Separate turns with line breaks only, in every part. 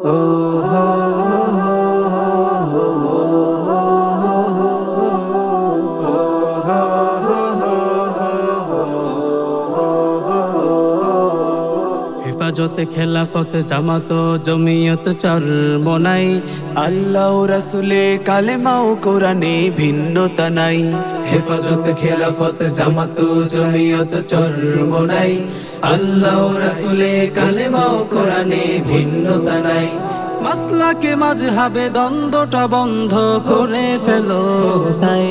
হেফাজতে খেলাফত জামাত জমিয়ত চর মনাই
আল্লাহ রাসুলে কালেমাও কোরআনে ভিন্নতা নাই। হেফাজত খেলাফত জামাত জমিয়ত চরমনাই আল্লাহ রাসুলে কালেমাও কোরআনে ভিন্নতা নাই।
মাসলাকে মাঝহাবে দ্বন্দ্বটা বন্ধ করে ফেলো তাই।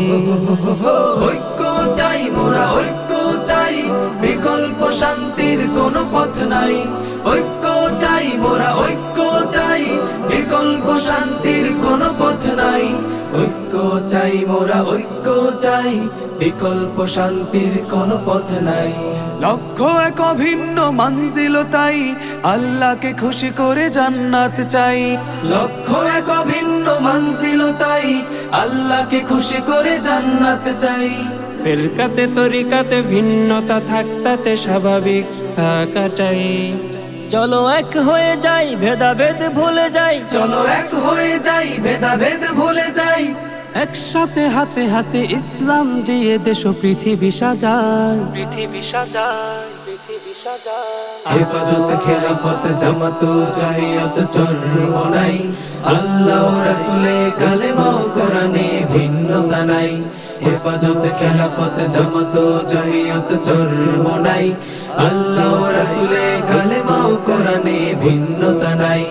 ঐক্য চাই, মোরা ঐক্য চাই, বিকল্প শান্তির কোনো পথ নাই। ঐক্য চাই বিকল্প শান্তির কোনো পথ নাই। লক্ষ্য এক অভিন্ন মানজিল তাই আল্লাহকে খুশি করে জান্নাত চাই। লক্ষ্য এক অভিন্ন মানজিল তাই আল্লাহকে খুশি করে জান্নাত চাই।
ফেরকাতে তরিকাতে ভিন্নতা থাকতাতে স্বাভাবিক থাকাটাই
চলো এক হয়ে যাই ভেদাভেদ ভুলে যাই।
চলো এক হয়ে যাই ভেদাভেদ ভুলে যাই।
একসাথে হাতে হাতে ইসলাম দিয়ে দেশ ও পৃথিবী সাজায়। পৃথিবী সাজায় পৃথিবী
হেফাজত খেলাফত জামাত জমিয়ত চরমনাই আল্লাহ রাসূলে কালেমা কোরআনে ভিন্নতা নাই। হেফাজত খেলাফত জামাত জমিয়ত চরমনাই আল্লাহ রাসূলে কালেমা কোরআনে ভিন্নতা নাই।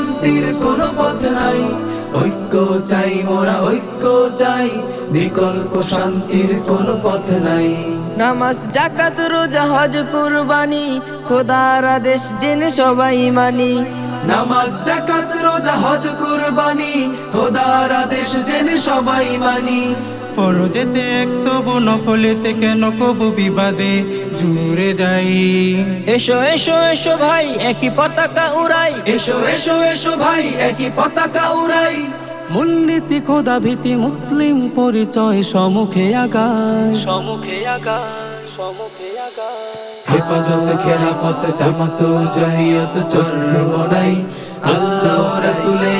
শান্তির কোনো পথ নাই। ঐক্য চাই মোরা ঐক্য চাই বিকল্প শান্তির কোনো পথ নাই।
নামাজ জাকাত রোজা হজ কুরবানি খোদার আদেশ জেনে সবাই মানি।
নামাজ জাকাত রোজা হজ কুরবানি খোদার আদেশ জেনে সবাই মানি।
ফরজেতে এক তবু নফলেতে কেন কবু বিবাদে জুড়ে যাই?
এসো এসো এসো ভাই একই পতাকা উড়াই।
এসো এসো এসো ভাই একই পতাকা উড়াই।
মূলনীতি খোদা ভীতি মুসলিম পরিচয় সমুখে আগায়। সমুখে আগায় সমুখে আগায়।
হেফাজত খেলাফত জামাত জমিয়ত চরমনাই আল্লাহ রাসূলে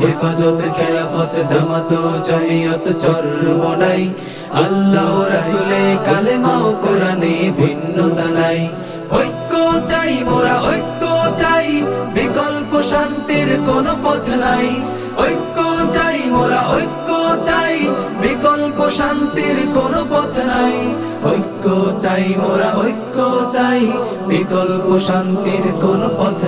হেফাজত, খেলাফত, জামাত, জমিয়ত চরমনাই আল্লাহ রাসুলে কালেমা ও কোরআনে ভিন্নতা নাই। ঐক্য চাই, মোরা ঐক্য চাই, বিকল্প শান্তির কোনো পথ নাই। ঐক্য চাই, মোরা ঐক্য চাই, বিকল্প শান্তির কোন পথ নাই। ঐক্য চাই, মোরা ঐক্য চাই, বিকল্প শান্তির কোনো পথ